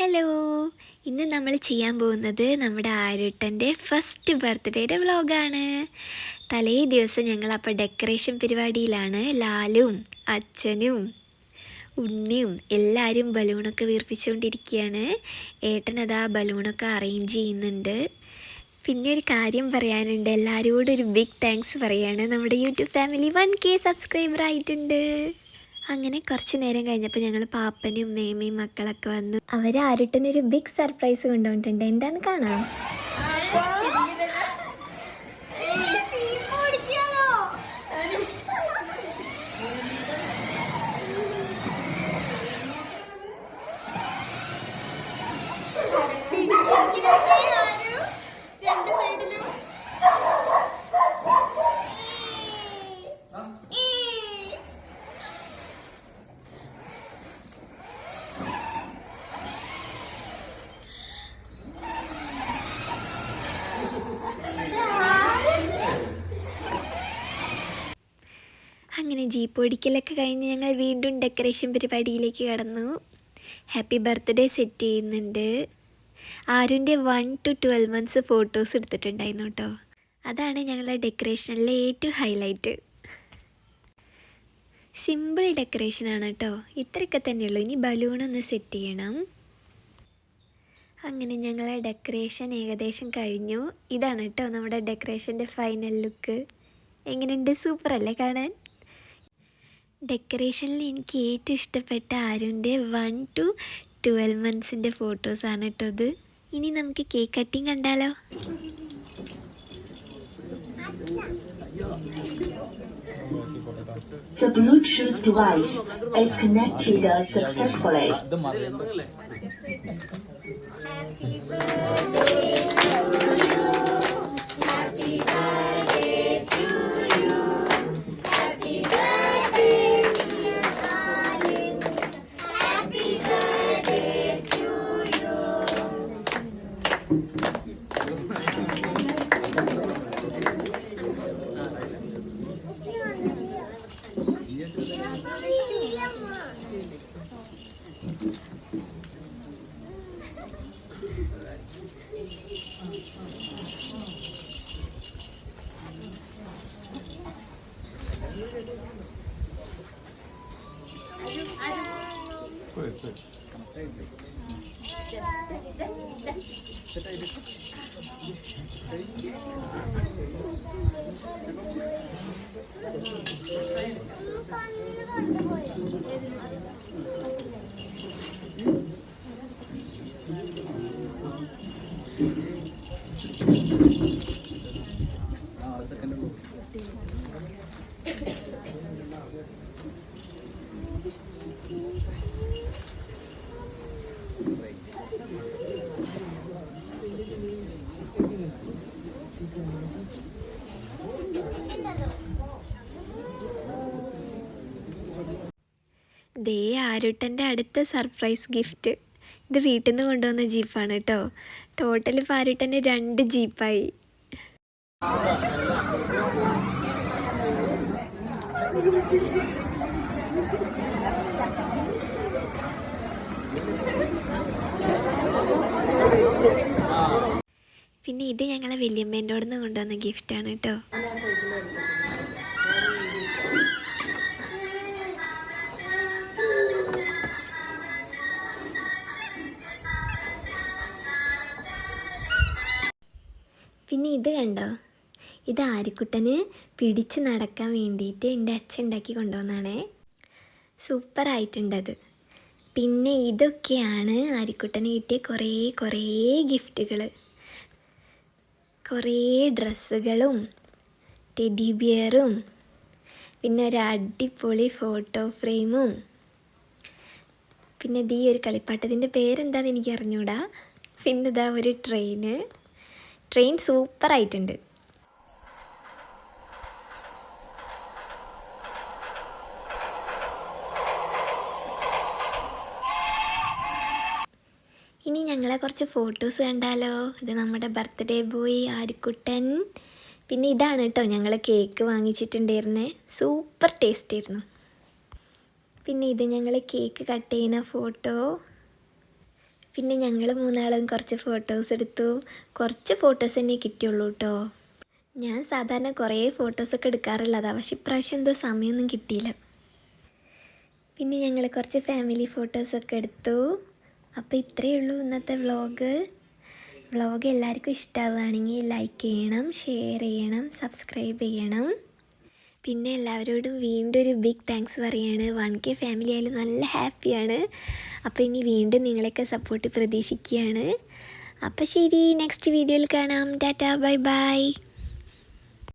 Hello ഇന്ന് നമ്മൾ ചെയ്യാൻ പോകുന്നത് നമ്മുടെ ആരുട്ടന്റെ ഫസ്റ്റ് ബർത്ത്ഡേയുടെ വ്ളോഗാണ് തലേ ദിവസം ഞങ്ങൾ അപ്പോൾ ഡെക്കറേഷൻ പരിപാടിയിലാണ്. ലാലും അച്ഛനും ഉണ്ണിയും എല്ലാവരും ബലൂണൊക്കെ വീർപ്പിച്ചുകൊണ്ടിരിക്കുകയാണ്. ഏട്ടനതാ ബലൂണൊക്കെ അറേഞ്ച് ചെയ്യുന്നുണ്ട്. പിന്നെ ഒരു കാര്യം പറയാനുണ്ട്. എല്ലാവരോടും ഒരു ബിഗ് താങ്ക്സ് പറയുകയാണ് നമ്മുടെ YouTube family one K subscriber ആയിട്ടുണ്ട്. അങ്ങനെ കുറച്ച് നേരം കഴിഞ്ഞപ്പോൾ ഞങ്ങൾ പാപ്പനും മേമയും മക്കളൊക്കെ വന്നു. അവർ ആരുട്ടനൊരു ബിഗ് സർപ്രൈസ് കൊണ്ടുവന്നിട്ടുണ്ട്. എന്താന്ന് കാണാം? ഓടിക്കലൊക്കെ കഴിഞ്ഞ് ഞങ്ങൾ വീണ്ടും ഡെക്കറേഷൻ പരിപാടിയിലേക്ക് കടന്നു. ഹാപ്പി ബർത്ത്ഡേ സെറ്റ് ചെയ്യുന്നുണ്ട്. ആരുന്റെ one two twelve months photos എടുത്തിട്ടുണ്ടായിരുന്നു കേട്ടോ അതാണ് ഞങ്ങളുടെ ഡെക്കറേഷനിലെ ഏറ്റവും ഹൈലൈറ്റ് സിമ്പിൾ ഡെക്കറേഷൻ ആണ് കേട്ടോ ഇത്രയൊക്കെ തന്നെയുള്ളൂ ഇനി ബലൂണൊന്ന് സെറ്റ് ചെയ്യണം. അങ്ങനെ ഞങ്ങളെ ഡെക്കറേഷൻ ഏകദേശം കഴിഞ്ഞു. ഇതാണ് കേട്ടോ നമ്മുടെ ഡെക്കറേഷന്റെ ഫൈനൽ ലുക്ക് എങ്ങനെയുണ്ട്? സൂപ്പർ അല്ലേ കാണാൻ? ഡെക്കറേഷനിൽ എനിക്ക് ഏറ്റവും ഇഷ്ടപ്പെട്ട ആരുന്റെ? വൺ ടു ട്വൽവ് മന്ത്സിന്റെ ഫോട്ടോസാണ് കേട്ടോ ഇത്. ഇനി നമുക്ക് കേക്ക് കട്ടിങ് കണ്ടാലോ? The Bluetooth device is connected successfully. 对对。大丈夫。ദേ ആരുട്ടന്റെ അടുത്ത സർപ്രൈസ് ഗിഫ്റ്റ് ഇത് വീട്ടിൽ നിന്ന് കൊണ്ടുവന്ന ജീപ്പാണ് കേട്ടോ. ടോട്ടൽ ഇപ്പോൾ ആരുട്ടന്റെ രണ്ട് ജീപ്പായി പിന്നെ ഇത് ഞങ്ങളെ വല്യമ്മേന്റെ നിന്ന് കൊണ്ടുവന്ന ഗിഫ്റ്റാണ് കേട്ടോ പിന്നെ ഇത് കണ്ടോ? ഇത് ആരിക്കുട്ടന് പിടിച്ച് നടക്കാൻ വേണ്ടിയിട്ട് എന്റെ അച്ഛൻ ഉണ്ടാക്കി കൊണ്ടുവന്നാണേ. സൂപ്പറായിട്ടുണ്ടത് പിന്നെ ഇതൊക്കെയാണ് ആരിക്കുട്ടന് കിട്ടിയ കുറേ കുറേ ഗിഫ്റ്റുകൾ കുറേ ഡ്രസ്സുകളും ടെഡി ബിയറും പിന്നെ ഒരു അടിപൊളി ഫോട്ടോ ഫ്രെയിമും. പിന്നെ ഈ ഒരു കളിപ്പാട്ടത്തിന്റെ പേരെന്താണെന്ന് എനിക്ക് അറിഞ്ഞൂടാ പിന്നെ ഇതാ ഒരു ട്രെയിന്. ട്രെയിൻ സൂപ്പറായിട്ടുണ്ട്. ഇനി ഞങ്ങളെ കുറച്ച് ഫോട്ടോസ് കണ്ടാലോ? ഇത് നമ്മുടെ ബർത്ത്ഡേ ബോയ് ആരിക്കുട്ടൻ പിന്നെ ഇതാണ് കേട്ടോ ഞങ്ങൾ കേക്ക് വാങ്ങിച്ചിട്ടുണ്ടായിരുന്നത് സൂപ്പർ ടേസ്റ്റ് ആയിരുന്നു. പിന്നെ ഇത് ഞങ്ങൾ കേക്ക് കട്ട് ചെയ്യുന്ന ഫോട്ടോ പിന്നെ ഞങ്ങൾ മൂന്നാളും കുറച്ച് ഫോട്ടോസ് എടുത്തു. കുറച്ച് ഫോട്ടോസ് തന്നെ കിട്ടിയുള്ളൂ കേട്ടോ ഞാൻ സാധാരണ കുറേ ഫോട്ടോസൊക്കെ എടുക്കാറുള്ളതാണ് പക്ഷെ ഇപ്രാവശ്യം എന്തോ സമയമൊന്നും കിട്ടിയില്ല. പിന്നെ ഞങ്ങൾ കുറച്ച് ഫാമിലി ഫോട്ടോസൊക്കെ എടുത്തു. അപ്പോൾ ഇത്രയേ ഉള്ളൂ ഇന്നത്തെ വ്ളോഗ് വ്ളോഗ് എല്ലാവർക്കും ഇഷ്ടമാവുകയാണെങ്കിൽ ലൈക്ക് ചെയ്യണം ഷെയർ ചെയ്യണം സബ്സ്ക്രൈബ് ചെയ്യണം. പിന്നെ എല്ലാവരോടും വീണ്ടും ഒരു ബിഗ് താങ്ക്സ് പറയാണ്. വൺ കെ ഫാമിലി ആയാലും നല്ല ഹാപ്പിയാണ് അപ്പോൾ ഇനി വീണ്ടും നിങ്ങളെയൊക്കെ സപ്പോർട്ട് പ്രതീക്ഷിക്കുകയാണ്. അപ്പോൾ ശരി നെക്സ്റ്റ് വീഡിയോയിൽ കാണാം. Tata bye bye